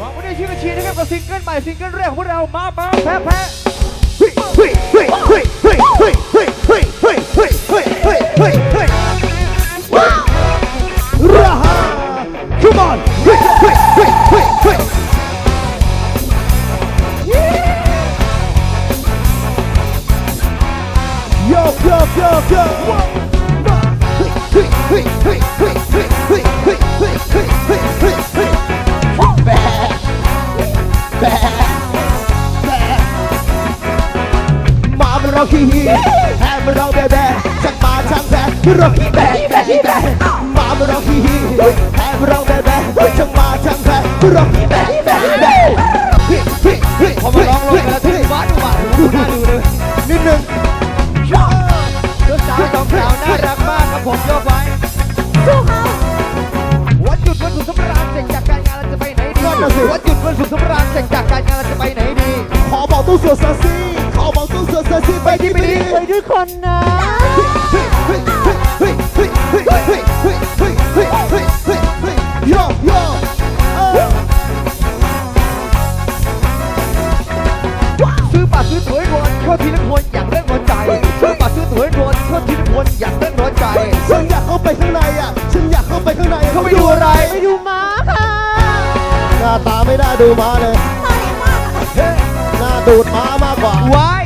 หวังว่าได้ชื่อเชีนะครับกับซิงเกิลใหม่ซิงเกิลแรกของพวกเรามามาแพ้แพ้เฮ้ยเฮ้ยเฮ้ยเฮ้ยเฮ้ยเฮ้ยเฮ้ยเฮ้ยเฮ้ยเฮ้ยเฮ้ยเฮ้ยเฮ้ยเฮ้ยราฮา come on เฮ้ยเฮ้ยเฮ้ยเฮ้ยเฮ้ยโยกโยกโยกโยก เราขี้ฮีแพ้มันเราแบแบช่างมาช่างแพ้เราขี้แบแบแบมาเราขี้ฮีแพ้มันเราแบแบช่างมาช่างแพ้เราขี้แบแบแบพอมาร้องร้องกันแล้วที่บ้านดูบ้านดูน่าดูเลยนิดนึงลูกสาวสองสาวน่ารักมากครับผมยกไว้สู้เขาวันหยุดวันสุดสำราญเสร็จจากการงานเราจะไปไหนดีวันหยุดวันสุดสำราญเสร็จจากการงานเราจะไปไหนดีขอบอกตู้เสือซาซีูสดใสไปที่ไปซื้อปลาซื้อหน่วยโดนเข้าทีละคนอย่างเร่งร้อนใจซื้อบัตซื้อตั๋วรวนเข้าทีละคนอย่างเร่งร้อนใจฉันอยากเข้าไปข้างในอะฉันอยากเข้าไปข้างในเขาไปดูอะไรไปดูมาค่ะหน้าตาไม่น่าดูมาเลยหน้าดูดม้ามากกว่า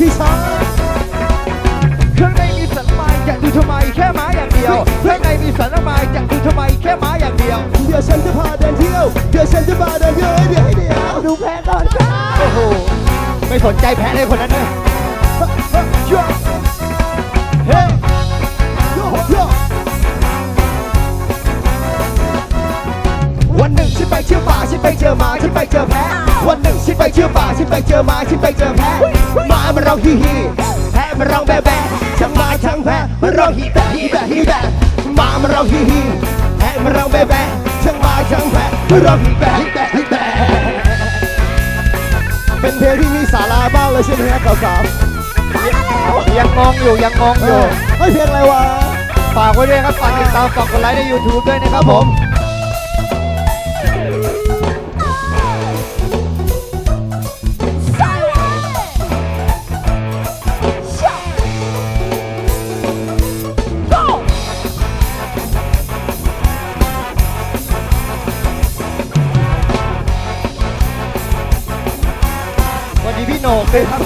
พี่ชางเครื่องในมีสันมายอยากดูทำไมแค่ม้าอย่างเดียวเครื่องในมีสันมายอยากดูทำไมแค่ม้าอย่างเดียว เดี๋ยวฉันจะพาเดินเที่ยว เดี๋ยวฉันจะพาเดินเที่ยวเดี๋ยวเดี๋ยวดูแพ้ก่อนค่ะโอ้โหไม่สนใจแพ้เลยคนนั้นเลยเฮ้ยโยโยวันหนึ่งฉันไปเที่ยวป่าฉันไปเจอมาฉันไปเจอแพะวันหนึ่งฉันไปเที่ยวป่าฉันไปเจอมาฉันไปเจอแพะ มามันร้องฮีฮีแพะมันร้องแบะแบะช่างหมาช่างแพะมันร้องฮีแบะฮีแบะฮีแบะหมามันร้องฮีฮีแพะมันร้องแบะแบะช่างหมาช่างแพะมันร้องฮีแบะฮีแบะฮีแบะเป็นเพลงที่มีสาระบ้างเลยใช่ไหมครับสาวยังงงอยู่ยังงงๆอยู่เฮ้ยเพลงอะไรวะฝากไว้ด้วยครับฝากติดตามฝากกดไลค์ใน YouTube ด้วยนะครับผม นนี้พี่โหน่งเลยครับ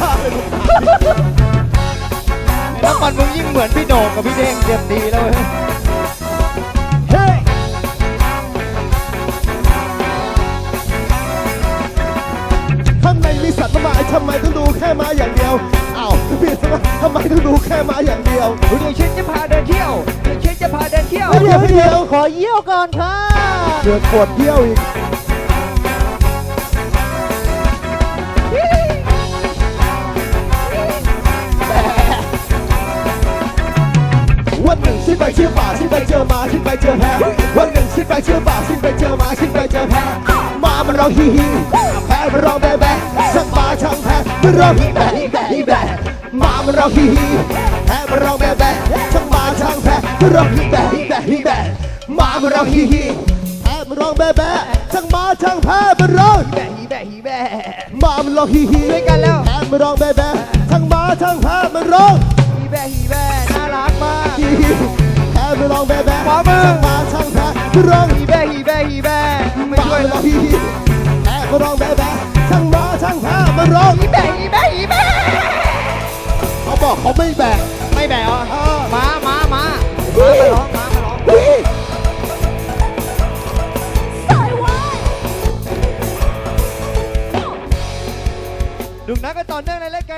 แล้วมันมึงยิ่งเหมือนพี่โหน่งกับพี่เด้งเต็มดีแล้วเว้ยเฮ้ยข้างในมีสัตว์มากมายทำไมต้องดูแค่ม้าอย่างเดียวอ้าวเปลี่ยนมาทำไมต้องดูแค่ม้าอย่างเดียว เดี๋ยวเชนจะพาเดินเที่ยว เดี๋ยวเชนจะพาเดินเที่ยว เดี๋ยวเดี๋ยวขอเยี่ยวก่อนค่ะเดือดปวดเที่ยวอีก วันหนึ่งฉันไปเที่ยวป่าฉันไปเจอหมาฉันไปเจอแพะวันหนึ่งฉันไปเที่ยวป่าฉันไปเจอหมาฉันไปเจอแพะหมามันร้องฮีฮีแพะมันร้องแบะแบะช่างหมาช่างแพะมันร้องฮีแบะฮีแบะฮีแบะหมามันร้องฮีฮีแพะมันร้องแบะแบะช่างหมาช่างแพะมันร้องฮีแบะฮีแบะฮีแบะหมามันร้องฮีฮีแพะมันร้องแบะแบะช่างหมาช่างแพะมันร้องแบะฮีแบะฮีแบะหมามันร้องฮีฮีด้วยกันแล้วแพะมันร้องแบะแบะช่างหมาช่างแพะมันร้องฮีแบะฮีแบะน่ารักมากแพ้ ไปลองแบะแบะขวามือช่างมาช่างแพ้ร้องฮีแบะฮีแบะฮีแบะไม่มาช่วยลแล้อวงฮีแพ้มาลองแบะแบะช่างมาช่างแพ้มาร้องฮีแบะฮีแบะฮีแบะเขาบอกเขาไม่แบกไม่แบะเหรออ่ามามามามามาร้องมามาร้องอุ๊ยใส่ไว้ดูนักกันต่อเนื่องในรายการ